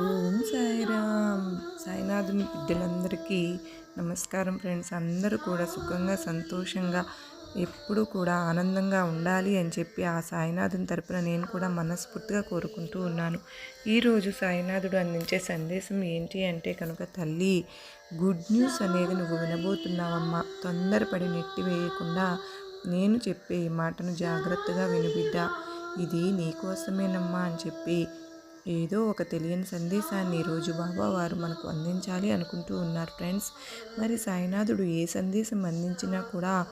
ఓం సాయిరామ్. సాయినాథుని బిడ్డలందరికీ నమస్కారం ఫ్రెండ్స్. అందరూ కూడా సుఖంగా సంతోషంగా ఎప్పుడూ కూడా ఆనందంగా ఉండాలి అని చెప్పి ఆ సాయినాథుని తరపున నేను కూడా మనస్ఫూర్తిగా కోరుకుంటూ ఉన్నాను. ఈరోజు సాయినాథుడు అందించే సందేశం ఏంటి అంటే కనుక తల్లి గుడ్ న్యూస్ అనేది నువ్వు వినబోతున్నావమ్మా. తొందరపడి నెట్టి వేయకుండా నేను చెప్పే ఈ మాటను జాగ్రత్తగా వినుబిడ్డ ఇది నీకోసమేనమ్మా అని చెప్పి ఏదో ఒక తెలియని సందేశాన్ని రోజు బాబా వారు మనకు అందించాలి అనుకుంటూ ఉన్నారు ఫ్రెండ్స్. మరి సాయినాథుడు ఏ సందేశం అందించినా కూడా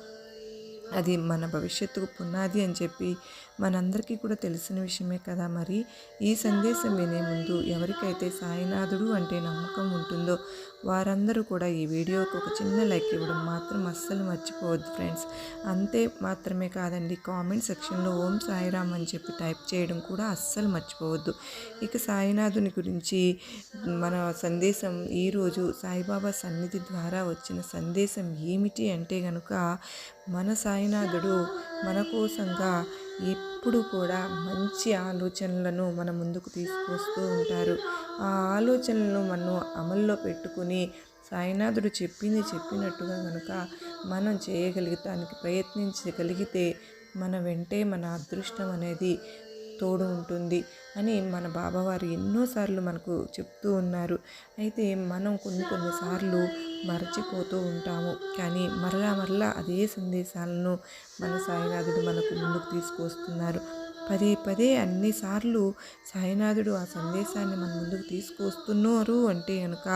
అది మన భవిష్యత్తుకు పునాది అని చెప్పి మనందరికీ కూడా తెలిసిన విషయమే కదా మరి. ఈ సందేశం వినే ముందు ఎవరికైతే సాయినాథుడు అంటే నమ్మకం ఉంటుందో వారందరూ కూడా ఈ వీడియోకి ఒక చిన్న లైక్ ఇవ్వడం మాత్రం అస్సలు మర్చిపోవద్దు ఫ్రెండ్స్. అంతే మాత్రమే కాదండి కామెంట్ సెక్షన్లో ఓం సాయిరామ్ అని చెప్పి టైప్ చేయడం కూడా అస్సలు మర్చిపోవద్దు. ఇక సాయినాథుని గురించి మన సందేశం ఈరోజు సాయిబాబా సన్నిధి ద్వారా వచ్చిన సందేశం ఏమిటి అంటే కనుక మన సాయినాథుడు మన కోసంగా ఎప్పుడు కూడా మంచి ఆలోచనలను మన ముందుకు తీసుకొస్తూ ఉంటారు. ఆ ఆలోచనలను మనం అమల్లో పెట్టుకుని సాయినాథుడు చెప్పింది చెప్పినట్టుగా కనుక మనం చేయగలిగటానికి ప్రయత్నించగలిగితే మన వెంటే మన అదృష్టం అనేది తోడు ఉంటుంది అని మన బాబావారు ఎన్నోసార్లు మనకు చెప్తూ ఉన్నారు. అయితే మనం కొన్ని కొన్నిసార్లు మరచిపోతూ ఉంటాము. కానీ మరలా మరలా అదే సందేశాలను మన సాయినాథుడు మనకు ముందుకు తీసుకొస్తున్నారు పదే పదే అన్నిసార్లు సాయినాథుడు ఆ సందేశాన్ని మన ముందుకు తీసుకొస్తున్నారు అంటే కనుక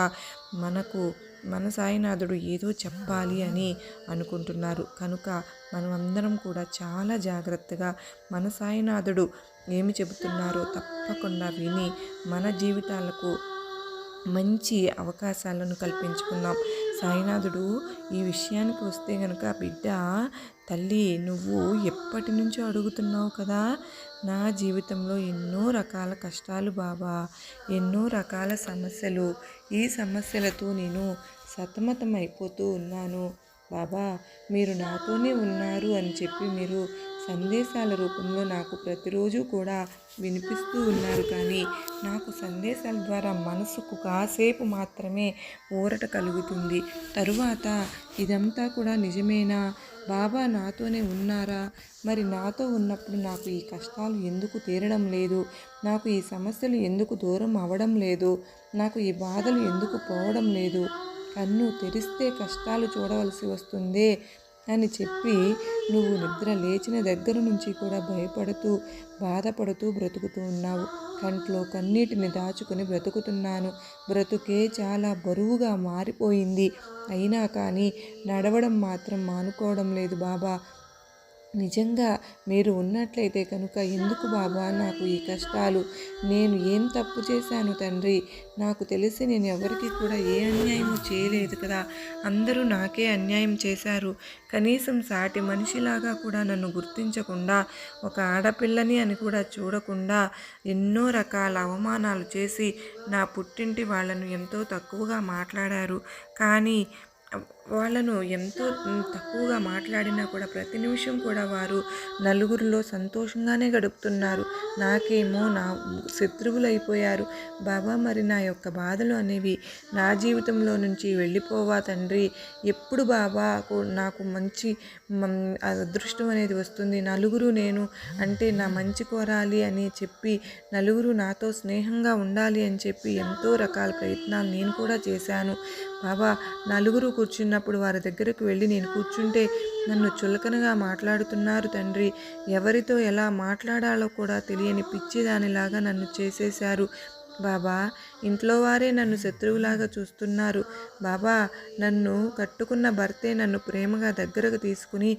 మనకు మన సాయినాథుడు ఏదో చెప్పాలి అని అనుకుంటున్నారు. కనుక మనం అందరం కూడా చాలా జాగ్రత్తగా మన సాయినాథుడు ఏమి చెబుతున్నారో తప్పకుండా విని మన జీవితాలకు మంచి అవకాశాలను కల్పించుకుందాం. సాయినాథుడు ఈ విషయానికి వస్తే కనుక బిడ్డ తల్లి నువ్వు ఎప్పటి నుంచో అడుగుతున్నావు కదా నా జీవితంలో ఎన్నో రకాల కష్టాలు బాబా ఎన్నో రకాల సమస్యలు. ఈ సమస్యలతో నేను సతమతమైపోతూ ఉన్నాను. బాబా మీరు నాతోనే ఉన్నారు అని చెప్పి మీరు సందేశాల రూపంలో నాకు ప్రతిరోజు కూడా వినిపిస్తూ ఉన్నారు కానీ నాకు సందేశాల ద్వారా మనసుకు కాసేపు మాత్రమే ఊరట కలుగుతుంది. తరువాత ఇదంతా కూడా నిజమేనా? బాబా నాతోనే ఉన్నారా? మరి నాతో ఉన్నప్పుడు నాకు ఈ కష్టాలు ఎందుకు తీరడం లేదు? నాకు ఈ సమస్యలు ఎందుకు దూరం అవ్వడం లేదు? నాకు ఈ బాధలు ఎందుకు పోవడం లేదు? కన్ను తెరిస్తే కష్టాలు చూడవలసి వస్తుందే? అని చెప్పి నువ్వు నిద్ర లేచిన దగ్గర నుంచి కూడా భయపడుతూ బాధపడుతూ బ్రతుకుతూ ఉన్నావు. కంట్లో కన్నీటిని దాచుకుని బ్రతుకుతున్నాను. బ్రతుకే చాలా బరువుగా మారిపోయింది. అయినా కానీ నడవడం మాత్రం మానుకోవడం లేదు బాబా. నిజంగా మీరు ఉన్నట్లయితే కనుక ఎందుకు బాబా నాకు ఈ కష్టాలు? నేను ఏం తప్పు చేశాను తండ్రి? నాకు తెలిసి నేను ఎవరికి కూడా ఏ అన్యాయము చేయలేదు కదా? అందరూ నాకే అన్యాయం చేశారు. కనీసం సాటి మనిషిలాగా కూడా నన్ను గుర్తించకుండా ఒక ఆడపిల్లని అని కూడా చూడకుండా ఎన్నో రకాల అవమానాలు చేసి నా పుట్టింటి వాళ్ళను ఎంతో తక్కువగా మాట్లాడారు. కానీ వాళ్ళను ఎంతో తక్కువగా మాట్లాడినా కూడా ప్రతి నిమిషం కూడా వారు నలుగురిలో సంతోషంగానే గడుపుతున్నారు. నాకేమో నా శత్రువులు అయిపోయారు బాబా మరి నా యొక్క బాధలు అనేవి నా జీవితంలో నుంచి వెళ్ళిపోవా తండ్రి. ఎప్పుడు బాబా నాకు మంచి అదృష్టం అనేది వస్తుంది. నలుగురు నేను అంటే నా మంచి కోరాలి అని చెప్పి నలుగురు నాతో స్నేహంగా ఉండాలి అని చెప్పి ఎంతో రకాల ప్రయత్నాలు నేను కూడా చేశాను. బాబా నలుగురు కూర్చున్నప్పుడు వారి దగ్గరకు వెళ్ళి నేను కూర్చుంటే నన్ను చులకనగా మాట్లాడుతున్నారు తండ్రి. ఎవరితో ఎలా మాట్లాడాలో కూడా తెలియని పిచ్చిదానిలాగా నన్ను చేసేశారు. బాబా ఇంట్లో వారే నన్ను శత్రువులాగా చూస్తున్నారు. బాబా నన్ను కట్టుకున్న భర్తే నన్ను ప్రేమగా దగ్గరకు తీసుకుని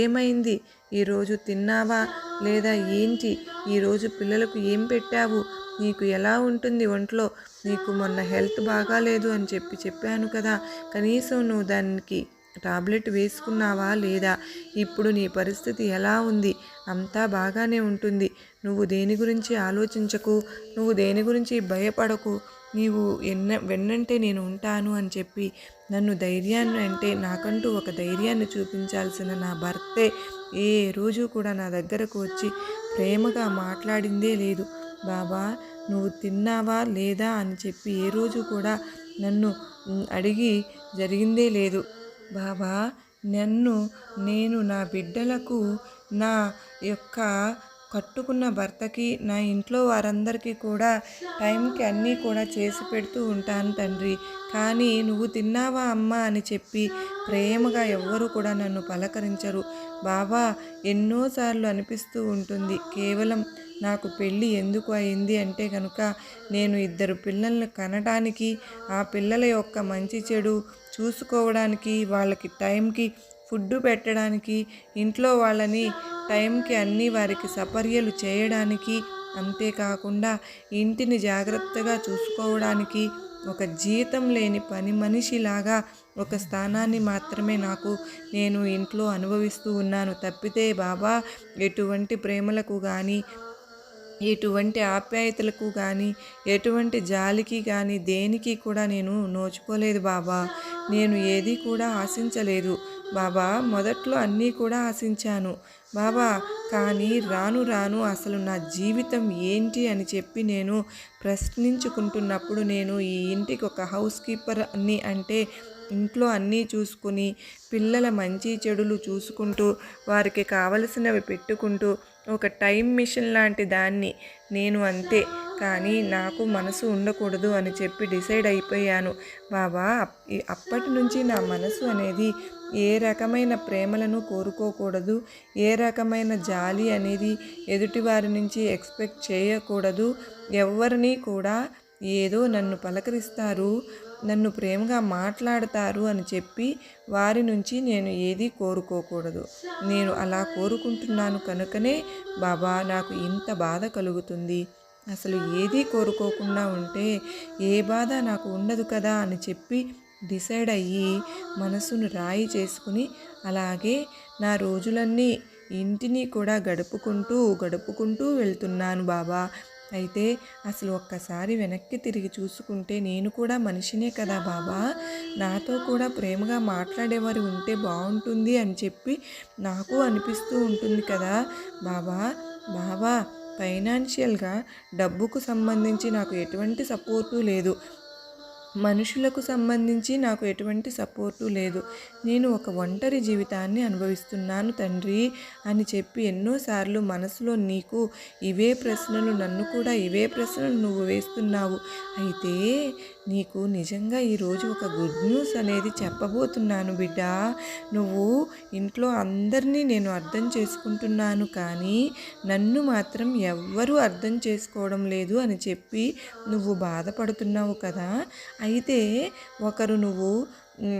ఏమైంది? ఈరోజు తిన్నావా? లేదా ఏంటి? ఈరోజు పిల్లలకు ఏం పెట్టావు? నీకు ఎలా ఉంటుంది ఒంట్లో? నీకు మొన్న హెల్త్ బాగాలేదు అని చెప్పి చెప్పాను కదా. కనీసం నువ్వు దానికి టాబ్లెట్ వేసుకున్నావా లేదా? ఇప్పుడు నీ పరిస్థితి ఎలా ఉంది? అంతా బాగానే ఉంటుంది. నువ్వు దేని గురించి ఆలోచించకు? నువ్వు దేని గురించి భయపడకు? నీవు ఎన్న వెన్నంటే నేను ఉంటాను అని చెప్పి నన్ను ధైర్యాన్ని అంటే నాకంటూ ఒక ధైర్యాన్ని చూపించాల్సిన నా భర్తే ఏ రోజు కూడా నా దగ్గరకు వచ్చి ప్రేమగా మాట్లాడిందే లేదు. బాబా నువ్వు తిన్నావా లేదా అని చెప్పి ఏ రోజు కూడా నన్ను అడిగి జరిగిందే లేదు. బాబా నన్ను నేను నా బిడ్డలకు నా యొక్క కట్టుకున్న భర్తకి నా ఇంట్లో వారందరికీ కూడా టైంకి అన్నీ కూడా చేసి పెడుతూ ఉంటాను తండ్రి. కానీ నువ్వు తిన్నావా అమ్మా అని చెప్పి ప్రేమగా ఎవ్వరూ కూడా నన్ను పలకరించరు. బాబా ఎన్నోసార్లు అనిపిస్తూ ఉంటుంది. కేవలం నాకు పెళ్ళి ఎందుకు అయింది అంటే కనుక నేను ఇద్దరు పిల్లల్ని కనడానికి ఆ పిల్లల యొక్క మంచి చెడు చూసుకోవడానికి వాళ్ళకి టైంకి ఫుడ్ పెట్టడానికి ఇంట్లో వాళ్ళని టైంకి అన్ని వారికి సపర్యలు చేయడానికి అంతేకాకుండా ఇంటిని జాగ్రత్తగా చూసుకోవడానికి ఒక జీతం లేని పని మనిషిలాగా ఒక స్థానాన్ని మాత్రమే నాకు నేను ఇంట్లో అనుభవిస్తూ ఉన్నాను. తప్పితే బాబా ఎటువంటి ప్రేమలకు కానీ ఎటువంటి ఆప్యాయతలకు కానీ ఎటువంటి జాలికి కానీ దేనికి కూడా నేను నోచుకోలేదు బాబా. నేను ఏది కూడా ఆశించలేదు. బాబా మొదట్లో అన్నీ కూడా ఆశించాను. బాబా కానీ రాను రాను అసలు నా జీవితం ఏంటి అని చెప్పి నేను ప్రశ్నించుకుంటున్నప్పుడు నేను ఈ ఇంటికి ఒక హౌస్ కీపర్ అని అంటే ఇంట్లో అన్నీ చూసుకుని పిల్లల మంచి చెడులు చూసుకుంటూ వారికి కావలసినవి పెట్టుకుంటూ ఒక టైం మిషన్ లాంటి దాన్ని నేను అంతే. కానీ నాకు మనసు ఉండకూడదు అని చెప్పి డిసైడ్ అయిపోయాను. బాబా ఈ- అప్పటి నుంచి నా మనసు అనేది ఏ రకమైన ప్రేమలను కోరుకోకూడదు ఏ రకమైన జాలి అనేది ఎదుటివారి నుంచి ఎక్స్పెక్ట్ చేయకూడదు. ఎవరిని కూడా ఏదో నన్ను పలకరిస్తారు నన్ను ప్రేమగా మాట్లాడతారు అని చెప్పి వారి నుంచి నేను ఏది కోరుకోకూడదు. నేను అలా కోరుకుంటున్నాను కనుకనే బాబా నాకు ఇంత బాధ కలుగుతుంది. అసలు ఏదీ కోరుకోకుండా ఉంటే ఏ బాధ నాకు ఉండదు కదా అని చెప్పి డిసైడ్ అయ్యి మనసును రాయి చేసుకుని అలాగే నా రోజులన్నీ ఇంటిని కూడా గడుపుకుంటూ గడుపుకుంటూ వెళ్తున్నాను బాబా. అయితే అసలు ఒక్కసారి వెనక్కి తిరిగి చూసుకుంటే నేను కూడా మనిషినే కదా బాబా. నాతో కూడా ప్రేమగా మాట్లాడేవారు ఉంటే బాగుంటుంది అని చెప్పి నాకు అనిపిస్తూ ఉంటుంది కదా బాబా. బాబా ఫైనాన్షియల్గా డబ్బుకు సంబంధించి నాకు ఎటువంటి సపోర్టు లేదు. మనుషులకు సంబంధించి నాకు ఎటువంటి సపోర్టు లేదు. నేను ఒక ఒంటరి జీవితాన్ని అనుభవిస్తున్నాను తండ్రి అని చెప్పి ఎన్నోసార్లు మనసులో నీకు ఇవే ప్రశ్నలు నన్ను కూడా ఇవే ప్రశ్నలు నువ్వు వేస్తున్నావు. అయితే నీకు నిజంగా ఈరోజు ఒక గుడ్ న్యూస్ అనేది చెప్పబోతున్నాను బిడ్డ. నువ్వు ఇంట్లో అందరినీ నేను అర్థం చేసుకుంటున్నాను కానీ నన్ను మాత్రం ఎవ్వరూ అర్థం చేసుకోవడం లేదు అని చెప్పి నువ్వు బాధపడుతున్నావు కదా. అయితే ఒకరు నువ్వు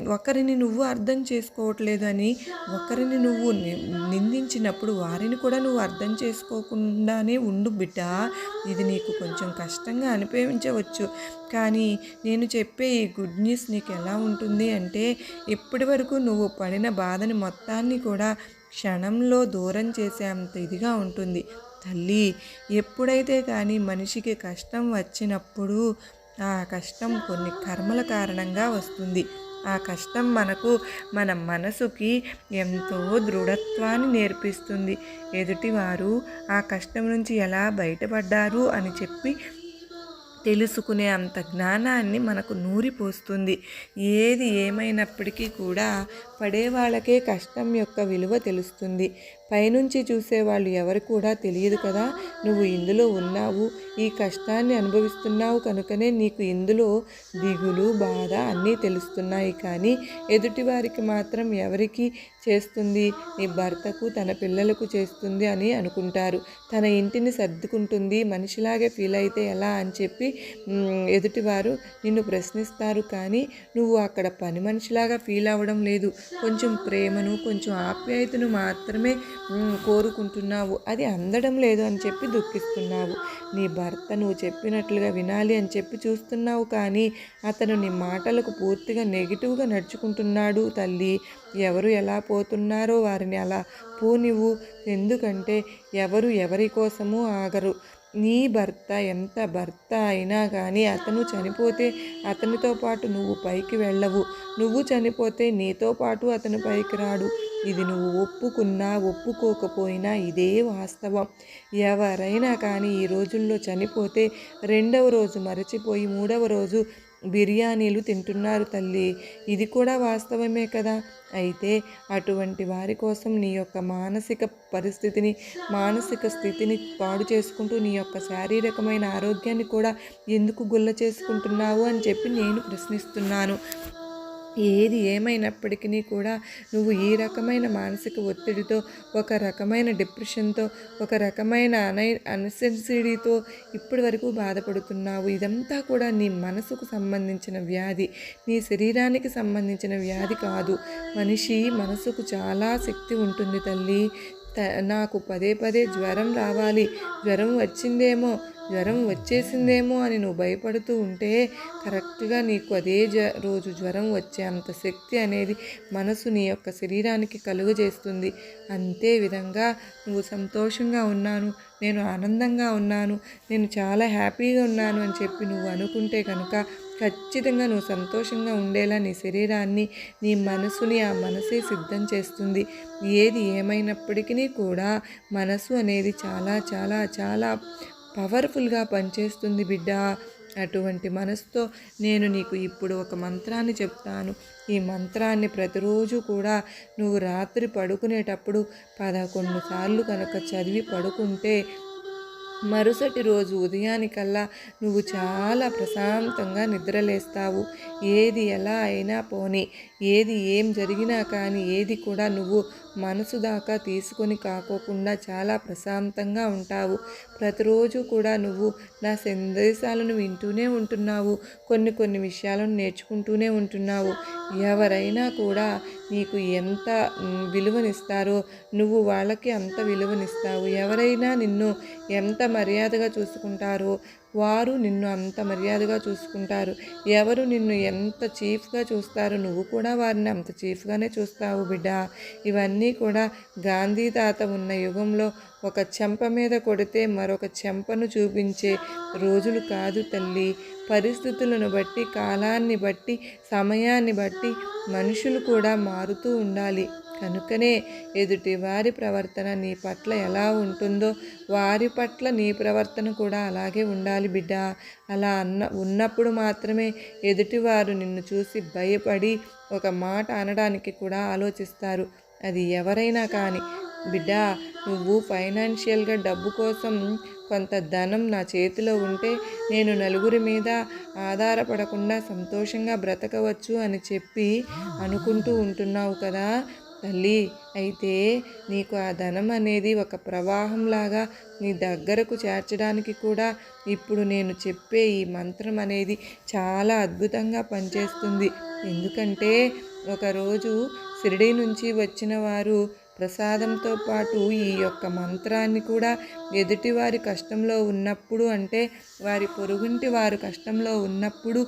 ఒకరిని నువ్వు అర్థం చేసుకోవట్లేదు అని ఒకరిని నువ్వు ని- నిందించినప్పుడు వారిని కూడా నువ్వు అర్థం చేసుకోకుండానే ఉండు బిడ్డ. ఇది నీకు కొంచెం కష్టంగా అనిపించవచ్చు. కానీ నేను చెప్పే ఈ గుడ్ న్యూస్ నీకు ఎలా ఉంటుంది అంటే ఇప్పటి వరకు నువ్వు పడిన బాధని మొత్తాన్ని కూడా క్షణంలో దూరం చేసేంత ఇదిగా ఉంటుంది. తల్లి ఎప్పుడైతే కానీ మనిషికి కష్టం వచ్చినప్పుడు ఆ కష్టం కొన్ని కర్మల కారణంగా వస్తుంది. ఆ కష్టం మనకు మన మనసుకి ఎంతో దృఢత్వాన్ని నేర్పిస్తుంది. ఎదుటివారు ఆ కష్టం నుంచి ఎలా బయటపడ్డారు అని చెప్పి తెలుసుకునే అంత జ్ఞానాన్ని మనకు నూరిపోస్తుంది. ఏది ఏమైనప్పటికీ కూడా పడే వాళ్ళకే కష్టం యొక్క విలువ తెలుస్తుంది. పైనుంచి చూసేవాళ్ళు ఎవరు కూడా తెలియదు కదా. నువ్వు ఇందులో ఉన్నావు. ఈ కష్టాన్ని అనుభవిస్తున్నావు కనుకనే నీకు ఇందులో దిగులు బాధ అన్నీ తెలుస్తున్నాయి. కానీ ఎదుటి వారికి మాత్రం ఎవరికి చేస్తుంది? నీ భర్తకు తన పిల్లలకు చేస్తుంది అని అనుకుంటారు. తన ఇంటిని సర్దుకుంటుంది. మనిషిలాగే ఫీల్ అయితే ఎలా అని చెప్పి ఎదుటివారు నిన్ను ప్రశ్నిస్తారు. కానీ నువ్వు అక్కడ పని మనిషిలాగా ఫీల్ అవ్వడం లేదు. కొంచెం ప్రేమను కొంచెం ఆప్యాయతను మాత్రమే కోరుకుంటున్నావు. అది అందడం లేదు అని చెప్పి దుఃఖిస్తున్నావు. నీ భర్త నువ్వు చెప్పినట్లుగా వినాలి అని చెప్పి చూస్తున్నావు కానీ అతను నీ మాటలకు పూర్తిగా నెగిటివ్గా నడుచుకుంటున్నాడు తల్లి. ఎవరు ఎలా పోతున్నారో వారిని అలా పోనివ్వు. ఎందుకంటే ఎవరు ఎవరి కోసము ఆగరు. నీ భర్త ఎంత భర్త అయినా కానీ అతను చనిపోతే అతనితో పాటు నువ్వు పైకి వెళ్ళవు. నువ్వు చనిపోతే నీతో పాటు అతను పైకి రాడు. ఇది నువ్వు ఒప్పుకున్నా ఒప్పుకోకపోయినా ఇదే వాస్తవం. ఎవరైనా కానీ ఈ రోజుల్లో చనిపోతే రెండవ రోజు మరచిపోయి మూడవ రోజు బిర్యానీలు తింటున్నారు తల్లి. ఇది కూడా వాస్తవమే కదా? అయితే అటువంటి వారి కోసం నీ యొక్క మానసిక పరిస్థితిని మానసిక స్థితిని పాడు చేసుకుంటూ నీ యొక్క శారీరకమైన ఆరోగ్యాన్ని కూడా ఎందుకు గుల్ల చేసుకుంటున్నావు అని చెప్పి నేను ప్రశ్నిస్తున్నాను. ఏది ఏమైనప్పటికీ కూడా నువ్వు ఈ రకమైన మానసిక ఒత్తిడితో ఒక రకమైన డిప్రెషన్తో ఒక రకమైన అనై అన్సెన్సిడీతో ఇప్పటి వరకు బాధపడుతున్నావు. ఇదంతా కూడా నీ మనసుకు సంబంధించిన వ్యాధి. నీ శరీరానికి సంబంధించిన వ్యాధి కాదు. మనిషి మనసుకు చాలా శక్తి ఉంటుంది తల్లి. నాకు పదే పదే జ్వరం రావాలి. జ్వరం వచ్చిందేమో జ్వరం వచ్చేసిందేమో అని నువ్వు భయపడుతూ ఉంటే కరెక్ట్గా నీకు అదే జ రోజు జ్వరం వచ్చే అంత శక్తి అనేది మనసు నీ యొక్క శరీరానికి కలుగజేస్తుంది అంతే విధంగా నువ్వు సంతోషంగా ఉన్నాను నేను ఆనందంగా ఉన్నాను నేను చాలా హ్యాపీగా ఉన్నాను అని చెప్పి నువ్వు అనుకుంటే కనుక ఖచ్చితంగా నువ్వు సంతోషంగా ఉండేలా నీ శరీరాన్ని నీ మనసుని ఆ మనసే సిద్ధం చేస్తుంది. ఏది ఏమైనప్పటికీ కూడా మనసు అనేది చాలా చాలా చాలా పవర్ఫుల్గా పనిచేస్తుంది బిడ్డ. అటువంటి మనసుతో నేను నీకు ఇప్పుడు ఒక మంత్రాన్ని చెప్తాను. ఈ మంత్రాన్ని ప్రతిరోజు కూడా నువ్వు రాత్రి పడుకునేటప్పుడు పదకొండు సార్లు కనుక చదివి పడుకుంటే మరుసటి రోజు ఉదయానికల్లా నువ్వు చాలా ప్రశాంతంగా నిద్రలేస్తావు. ఏది ఎలా అయినా పోనీ. ఏది ఏం జరిగినా కానీ ఏది కూడా నువ్వు మనసు దాకా తీసుకొని కాకోకుండా చాలా ప్రశాంతంగా ఉంటావు. ప్రతిరోజు కూడా నువ్వు నా సందేశాలను వింటూనే ఉంటున్నావు. కొన్ని కొన్ని విషయాలను నేర్చుకుంటూనే ఉంటున్నావు. ఎవరైనా కూడా నీకు ఎంత విలువనిస్తారో నువ్వు వాళ్ళకి అంత విలువనిస్తావు. ఎవరైనా నిన్ను ఎంత మర్యాదగా చూసుకుంటారో వారు నిన్ను అంత మర్యాదగా చూసుకుంటారు. ఎవరు నిన్ను ఎంత చీఫ్గా చూస్తారు నువ్వు కూడా వారిని అంత చీఫ్గానే చూస్తావు బిడ్డ. ఇవన్నీ కూడా గాంధీ తాత ఉన్న యుగంలో ఒక చెంప మీద కొడితే మరొక చెంపను చూపించే రోజులు కాదు తల్లి. పరిస్థితులను బట్టి కాలాన్ని బట్టి సమయాన్ని బట్టి మనుషులు కూడా మారుతూ ఉండాలి. కనుకనే ఎదుటి వారి ప్రవర్తన నీ పట్ల ఎలా ఉంటుందో వారి పట్ల నీ ప్రవర్తన కూడా అలాగే ఉండాలి బిడ్డ. అలా అన్న ఉన్నప్పుడు మాత్రమే ఎదుటివారు నిన్ను చూసి భయపడి ఒక మాట అనడానికి కూడా ఆలోచిస్తారు. అది ఎవరైనా కానీ బిడ్డ నువ్వు ఫైనాన్షియల్గా డబ్బు కోసం కొంత ధనం నా చేతిలో ఉంటే నేను నలుగురి మీద ఆధారపడకుండా సంతోషంగా బ్రతకవచ్చు అని చెప్పి అనుకుంటూ ఉంటున్నావు కదా. తల్లి అయితే నీకు ఆ ధనం అనేది ఒక ప్రవాహంలాగా నీ దగ్గరకు చేర్చడానికి కూడా ఇప్పుడు నేను చెప్పే ఈ మంత్రం అనేది చాలా అద్భుతంగా పనిచేస్తుంది. ఎందుకంటే ఒకరోజు షిరిడి నుంచి వచ్చిన వారు ప్రసాదంతో పాటు ఈ యొక్క మంత్రాన్ని కూడా ఎదుటివారి కష్టంలో ఉన్నప్పుడు అంటే వారి పొరుగుంటి వారు కష్టంలో ఉన్నప్పుడు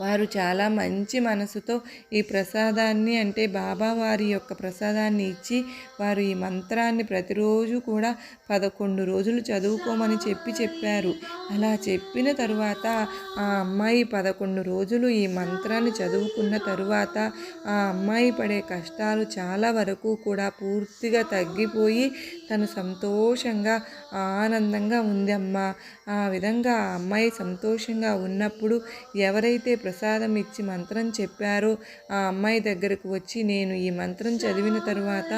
వారు చాలా మంచి మనసుతో ఈ ప్రసాదాన్ని అంటే బాబా వారి యొక్క ప్రసాదాన్ని ఇచ్చి వారు ఈ మంత్రాన్ని ప్రతిరోజు కూడా పదకొండు రోజులు చదువుకోమని చెప్పి చెప్పారు. అలా చెప్పిన తరువాత ఆ అమ్మాయి పదకొండు రోజులు ఈ మంత్రాన్ని చదువుకున్న తరువాత ఆ అమ్మాయి పడే కష్టాలు చాలా వరకు కూడా పూర్తిగా తగ్గిపోయి తను సంతోషంగా ఆనందంగా ఉంది అమ్మ ఆ విధంగా ఆ అమ్మాయి సంతోషంగా ఉన్నప్పుడు ఎవరైతే ప్రసాదం ఇచ్చి మంత్రం చెప్పారో. ఆ అమ్మాయి దగ్గరకు వచ్చి నేను ఈ మంత్రం చదివిన తరువాత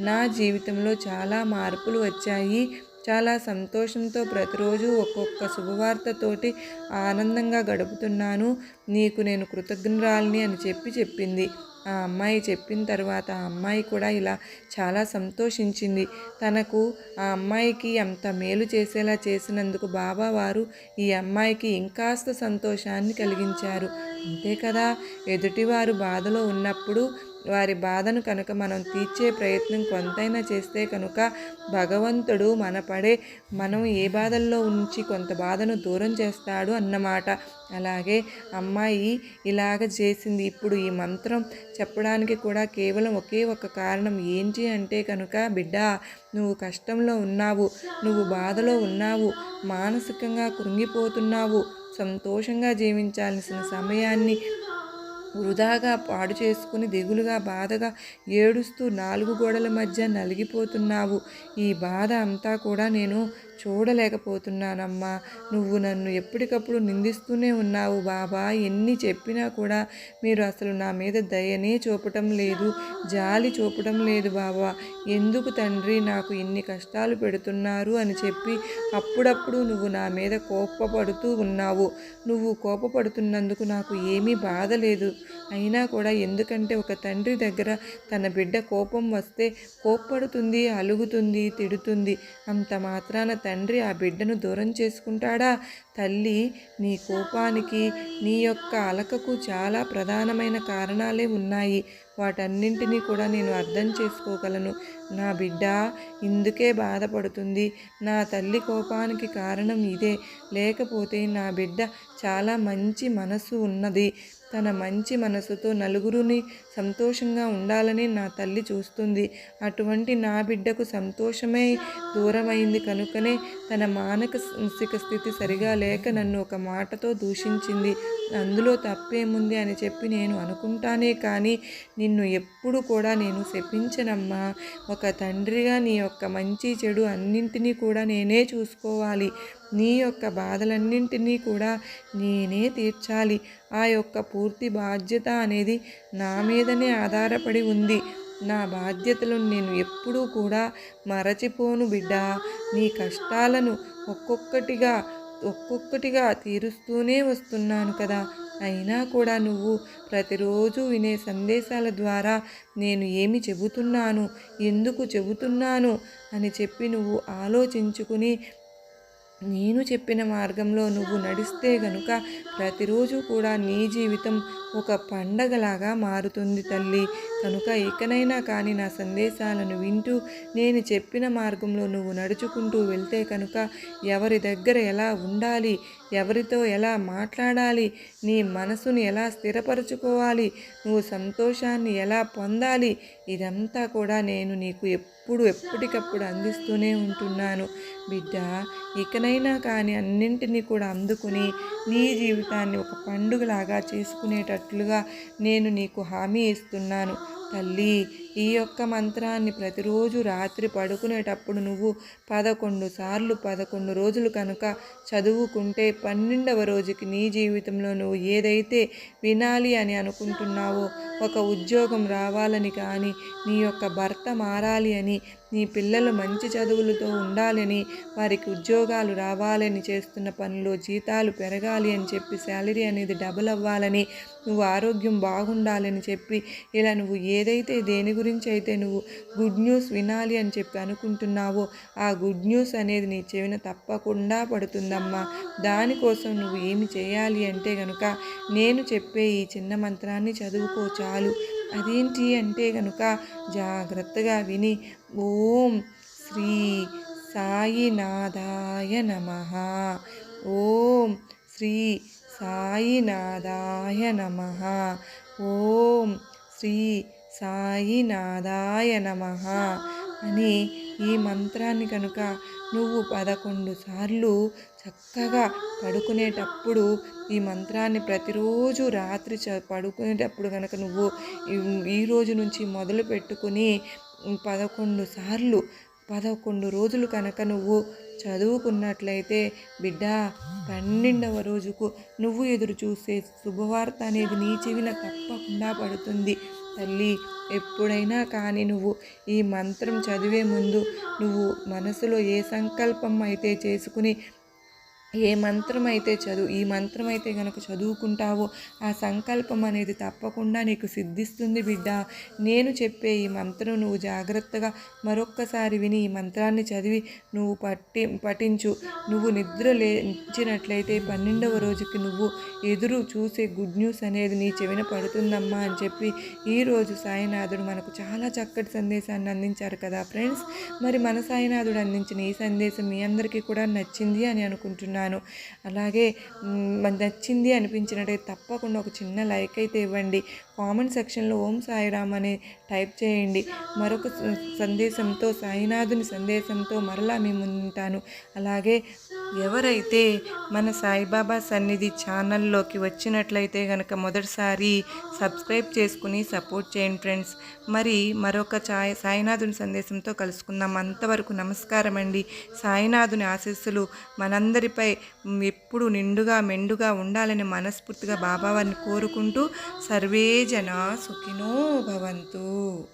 నా జీవితంలో చాలా మార్పులు వచ్చాయి. చాలా సంతోషంతో ప్రతిరోజు ఒక్కొక్క శుభవార్తతోటి ఆనందంగా గడుపుతున్నాను. నీకు నేను కృతజ్ఞరాలని అని చెప్పి చెప్పింది. ఆ అమ్మాయి చెప్పిన తర్వాత ఆ అమ్మాయి కూడా ఇలా చాలా సంతోషించింది. తనకు ఆ అమ్మాయికి అంత మేలు చేసేలా చేసినందుకు బాబా వారు ఈ అమ్మాయికి ఇంకాస్త సంతోషాన్ని కలిగించారు. అంతే కదా? ఎదుటివారు బాధలో ఉన్నప్పుడు వారి బాధను కనుక మనం తీర్చే ప్రయత్నం కొంతైనా చేస్తే కనుక భగవంతుడు మన పడే మనం ఏ బాధల్లో ఉంచి కొంత బాధను దూరం చేస్తాడు అన్నమాట. అలాగే అమ్మాయి ఇలాగ చేసింది. ఇప్పుడు ఈ మంత్రం చెప్పడానికి కూడా కేవలం ఒకే ఒక కారణం. ఏంటి అంటే కనుక బిడ్డ నువ్వు కష్టంలో ఉన్నావు. నువ్వు బాధలో ఉన్నావు. మానసికంగా కృంగిపోతున్నావు. సంతోషంగా జీవించాల్సిన సమయాన్ని వృధాగా పాడు చేసుకుని దిగులుగా బాధగా ఏడుస్తూ నాలుగు గోడల మధ్య నలిగిపోతున్నావు. ఈ బాధ అంతా కూడా నేను చూడలేకపోతున్నానమ్మా. నువ్వు నన్ను ఎప్పటికప్పుడు నిందిస్తూనే ఉన్నావు బాబా. ఎన్ని చెప్పినా కూడా మీరు అసలు నా మీద దయనే చూపటం లేదు జాలి చూపటం లేదు బాబా. ఎందుకు తండ్రి నాకు ఇన్ని కష్టాలు పెడుతున్నారు అని చెప్పి అప్పుడప్పుడు నువ్వు నా మీద కోపపడుతూ ఉన్నావు. నువ్వు కోపపడుతున్నందుకు నాకు ఏమీ బాధ లేదు. అయినా కూడా ఎందుకంటే ఒక తండ్రి దగ్గర తన బిడ్డ కోపం వస్తే కోప్పడుతుంది అలుగుతుంది తిడుతుంది. అంత మాత్రాన తండ్రి ఆ బిడ్డను దూరం చేసుకుంటాడా? తల్లి నీ కోపానికి నీ యొక్క అలకకు చాలా ప్రధానమైన కారణాలే ఉన్నాయి. వాటన్నింటినీ కూడా నేను అర్థం చేసుకోగలను. నా బిడ్డ ఇందుకే బాధపడుతుంది. నా తల్లి కోపానికి కారణం ఇదే. లేకపోతే నా బిడ్డ చాలా మంచి మనసు ఉన్నది. తన మంచి మనసుతో నలుగురిని సంతోషంగా ఉండాలని నా తల్లి చూస్తుంది. అటువంటి నా బిడ్డకు సంతోషమే దూరమైంది కనుకనే తన మానసిక స్థితి సరిగా లేక నన్ను ఒక మాటతో దూషించింది. అందులో తప్పేముంది అని చెప్పి నేను అనుకుంటానే కానీ నిన్ను ఎప్పుడు కూడా నేను శపించనమ్మా. ఒక తండ్రిగా నీ యొక్క మంచి చెడు అన్నింటినీ కూడా నేనే చూసుకోవాలి. నీ యొక్క బాధలన్నింటినీ కూడా నేనే తీర్చాలి. ఆ యొక్క పూర్తి బాధ్యత అనేది నా మీదనే ఆధారపడి ఉంది. నా బాధ్యతలను నేను ఎప్పుడూ కూడా మరచిపోను బిడ్డ. నీ కష్టాలను ఒక్కొక్కటిగా ఒక్కొక్కటిగా తీరుస్తూనే వస్తున్నాను కదా. అయినా కూడా నువ్వు ప్రతిరోజు వినే సందేశాల ద్వారా నేను ఏమి చెబుతున్నాను ఎందుకు చెబుతున్నాను అని చెప్పి నువ్వు ఆలోచించుకుని నేను చెప్పిన మార్గంలో నువ్వు నడిస్తే గనుక ప్రతిరోజు కూడా నీ జీవితం ఒక పండగలాగా మారుతుంది తల్లి. కనుక ఇకనైనా కానీ నా సందేశాలను వింటూ నేను చెప్పిన మార్గంలో నువ్వు నడుచుకుంటూ వెళ్తే కనుక ఎవరి దగ్గర ఎలా ఉండాలి ఎవరితో ఎలా మాట్లాడాలి నీ మనసుని ఎలా స్థిరపరచుకోవాలి నువ్వు సంతోషాన్ని ఎలా పొందాలి ఇదంతా కూడా నేను నీకు ఎప్పుడు ఎప్పటికప్పుడు అందిస్తూనే ఉంటున్నాను. బిడ్డ ఇకనైనా కానీ అన్నింటినీ కూడా అందుకుని నీ జీవితాన్ని ఒక పండుగలాగా చేసుకునేటట్లుగా నేను నీకు హామీ ఇస్తున్నాను. తల్లి ఈ యొక్క మంత్రాన్ని ప్రతిరోజు రాత్రి పడుకునేటప్పుడు నువ్వు పదకొండు సార్లు పదకొండు రోజులు కనుక చదువుకుంటే పన్నెండవ రోజుకి నీ జీవితంలో నువ్వు ఏదైతే వినాలి అని అనుకుంటున్నావో ఒక ఉద్యోగం రావాలని కానీ నీ యొక్క భర్త మారాలి అని నీ పిల్లలు మంచి చదువులతో ఉండాలని వారికి ఉద్యోగాలు రావాలని చేస్తున్న పనిలో జీతాలు పెరగాలి అని చెప్పి శాలరీ అనేది డబుల్ అవ్వాలని నువ్వు ఆరోగ్యం బాగుండాలని చెప్పి ఇలా నువ్వు ఏదైతే దేని గురించి అయితే నువ్వు గుడ్ న్యూస్ వినాలి అని చెప్పి అనుకుంటున్నావో ఆ గుడ్ న్యూస్ అనేది నీ చెవిన తప్పకుండా పడుతుందమ్మా. దానికోసం నువ్వు ఏమి చేయాలి అంటే కనుక నేను చెప్పే ఈ చిన్న మంత్రాన్ని చదువుకో చాలు. అదేంటి అంటే కనుక జాగ్రత్తగా విని ఓం శ్రీ సాయినాథాయ నమ. ఓం శ్రీ సాయినాథాయ నమ. ఓం శ్రీ సాయినాథాయ నమ అని ఈ మంత్రాన్ని కనుక నువ్వు పదకొండు సార్లు చక్కగా పడుకునేటప్పుడు ఈ మంత్రాన్ని ప్రతిరోజు రాత్రి చ పడుకునేటప్పుడు కనుక నువ్వు ఈ రోజు నుంచి మొదలు పెట్టుకుని పదకొండు సార్లు పదకొండు రోజులు కనుక నువ్వు చదువుకున్నట్లయితే బిడ్డ పన్నెండవ రోజుకు నువ్వు ఎదురు చూసే శుభవార్త అనేది నీ చెవిన తప్పకుండా పడుతుంది. తల్లి ఎప్పుడైనా కానీ నువ్వు ఈ మంత్రం చదివే ముందు నువ్వు మనసులో ఏ సంకల్పం అయితే చేసుకుని ఏ మంత్రం అయితే చదువు ఈ మంత్రం అయితే కనుక చదువుకుంటావో ఆ సంకల్పం అనేది తప్పకుండా నీకు సిద్ధిస్తుంది బిడ్డ. నేను చెప్పే ఈ మంత్రం నువ్వు జాగ్రత్తగా మరొక్కసారి విని ఈ మంత్రాన్ని చదివి నువ్వు పట్టి పఠించు. నువ్వు నిద్ర లేచినట్లయితే పన్నెండవ రోజుకి నువ్వు ఎదురు చూసే గుడ్ న్యూస్ అనేది నీ చెవిన పడుతుందమ్మా అని చెప్పి ఈరోజు సాయినాథుడు మనకు చాలా చక్కటి సందేశాన్ని అందించారు కదా ఫ్రెండ్స్. మరి మన సాయినాథుడు అందించిన ఈ సందేశం మీ అందరికీ కూడా నచ్చింది అని అనుకుంటున్నాను. అలాగే నచ్చింది అనిపించినట్టయితే తప్పకుండా ఒక చిన్న లైక్ అయితే ఇవ్వండి. కామెంట్ సెక్షన్లో ఓం సాయిరామ్ అని టైప్ చేయండి. మరొక సందేశంతో సాయినాథుని సందేశంతో మరలా మేము ఉంటాను. అలాగే ఎవరైతే మన సాయిబాబా సన్నిధి ఛానల్లోకి వచ్చినట్లయితే కనుక మొదటిసారి సబ్స్క్రైబ్ చేసుకుని సపోర్ట్ చేయండి ఫ్రెండ్స్. మరి మరొక చాయ్ సాయినాథుని సందేశంతో కలుసుకుందాం. అంతవరకు నమస్కారం అండి. సాయినాథుని ఆశీస్సులు మనందరిపై ఎప్పుడు నిండుగా మెండుగా ఉండాలని మనస్ఫూర్తిగా బాబావారిని కోరుకుంటూ సర్వే జనా సుఖినో భవంతు.